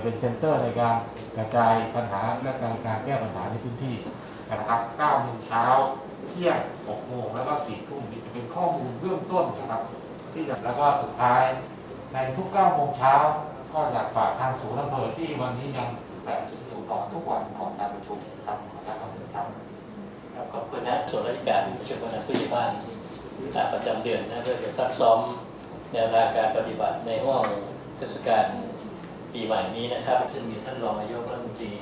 จะเป็นเซ็นเตอร์ในการกระจายปัญหาและการการแก้ปัญหาในพื้นที่นะครับ9โมงเช้าเที่ยง6โมงแล้วก็4ทุ่มนี่จะเป็นข้อมูลเบื้องต้นนะครับที่จะแล้วก็สุดท้ายในทุก9โมงเช้าก็อยากฝากทางศูนย์อำเภอที่วันนี้ยังแบบศูนย์ต่อทุกวันของการประชุมครับนะครับครับครับขอบคุณนะส่วนราชการผู้ช่วยผู้นำผู้ใหญ่บ้านประจำเดือนนะเพื่อจะซักซ้อมแนวทางการปฏิบัติในห้วงเทศกาล ปีใหม่นี้นะครับ ซึ่งมีท่านรองนายกรัฐมนตรี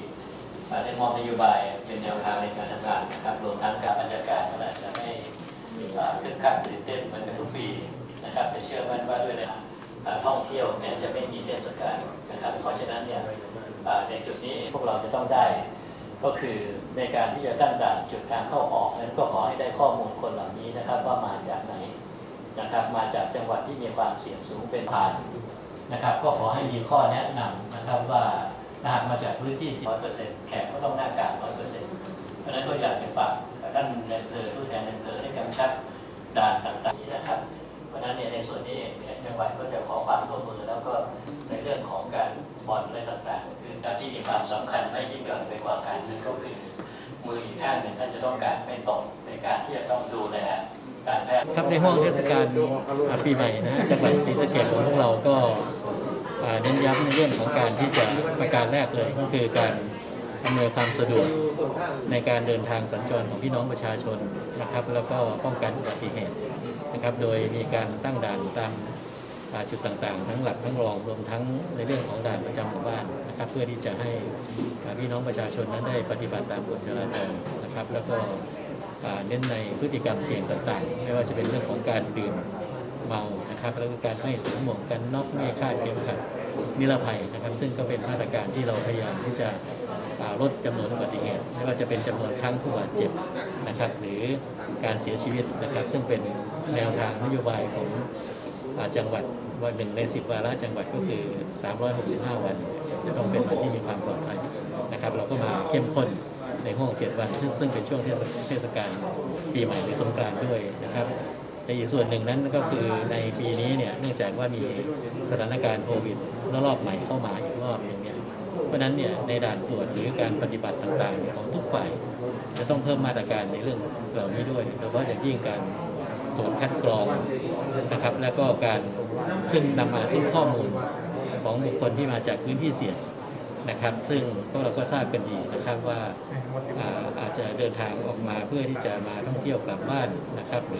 ได้มอบนโยบายเป็นแนวทางในการทำงานนะครับรวมทั้งการบรรยากาศมันอาจจะไม่อ่าคึกคักตื่นเต้นเหมือนกับทุกปีนะครับแต่เชื่อมั่นว่าด้วยนะท่องเที่ยวเนี่ยจะไม่มีเทศกาลนะครับเพราะฉะนั้นเนี่ยในจุดนี้พวกเราจะต้องได้ ก็คือในการที่จะตั้งด่านจุดทางเข้าออกนั้นก็ขอให้ได้ข้อมูลคนเหล่านี้นะครับว่ามาจากไหนนะครับมาจากจังหวัดที่มีความเสี่ยงสูงเป็นผ่าน นะครับ ก็ขอให้มีข้อแนะนำนะครับว่าถ้าหากมาจากพื้นที่ 100%แขกก็ต้องหน้ากาก 100%เพราะนั้นก็อยากจะฝากท่านในอำเภอผู้แทนในอำเภอให้กำชับด่านต่างๆนี้นะครับ เพราะนั้นเนี่ยในส่วนนี้เองเนี่ยจังหวัดก็จะขอความร่วมมือแล้วก็ในเรื่องของการบอลอะไรต่างๆ คือการที่มีความสำคัญไม่ยิ่งหย่อนไปกว่ากันนั่นก็คือมืออีกข้างหนึ่งท่านจะต้องการไม่ตก ครับในห้วงเทศกาลปีใหม่นะฮะจังหวัดศรีสะเกษของพวกเราก็เน้นย้ำในเรื่องของการที่จะประการแรกเลยก็คือการอำนวยความสะดวกในการเดินทางสัญจรของพี่น้องประชาชนนะครับ แล้วก็ป้องกันอุบัติเหตุนะครับ โดยมีการตั้งด่านตามจุดต่างๆ ทั้งหลักทั้งรองรวมทั้งในเรื่องของด่านประจำหมู่บ้านนะครับ เพื่อที่จะให้พี่น้องประชาชนนั้นได้ปฏิบัติตามกฎจราจรนะครับ แล้วก็ เน้นในพฤติกรรมเสี่ยงต่างๆ ไม่ว่าจะเป็นเรื่องของการดื่มเมานะครับแล้วก็การไม่สวมหมวกกันน็อกไม่คาดเข็มขัดนิรภัยนะครับ ซึ่งก็เป็นมาตรการที่เราพยายามที่จะลดจำนวนอุบัติเหตุไม่ว่าจะเป็นจำนวนครั้งผู้บาดเจ็บนะครับ หรือการเสียชีวิตนะครับ ซึ่งเป็นแนวทางนโยบายของจังหวัดว่าหนึ่งในสิบวาระจังหวัดก็คือ 365 วัน จะต้องเป็นวันที่มีความปลอดภัยนะครับ เราก็มาเข้มข้น ในห้วงเจ็ดวันซึ่งเป็นช่วงเทศกาลปีใหม่หรือสงกรานต์ด้วยนะครับแต่อีกส่วนหนึ่งนั้นก็คือในปีนี้เนี่ยเนื่องจากว่ามีสถานการณ์โควิดระลอกใหม่เข้ามาอีกรอบหนึ่งเนี่ยเพราะนั้นเนี่ยในด่านตรวจหรือการปฏิบัติต่างๆของทุกฝ่ายจะต้องเพิ่มมาตรการในเรื่องเหล่านี้ด้วยโดยเฉพาะอย่างยิ่งการตรวจคัดกรองนะครับ แล้วก็การซึ่งนำมาซึ่งข้อมูลของบุคคลที่มาจากพื้นที่เสี่ยง นะครับ ซึ่งพวกเราก็ทราบกันดีนะครับว่าอ่าอาจจะเดินทางออกมาเพื่อที่จะมาท่องเที่ยวกลับบ้านนะครับ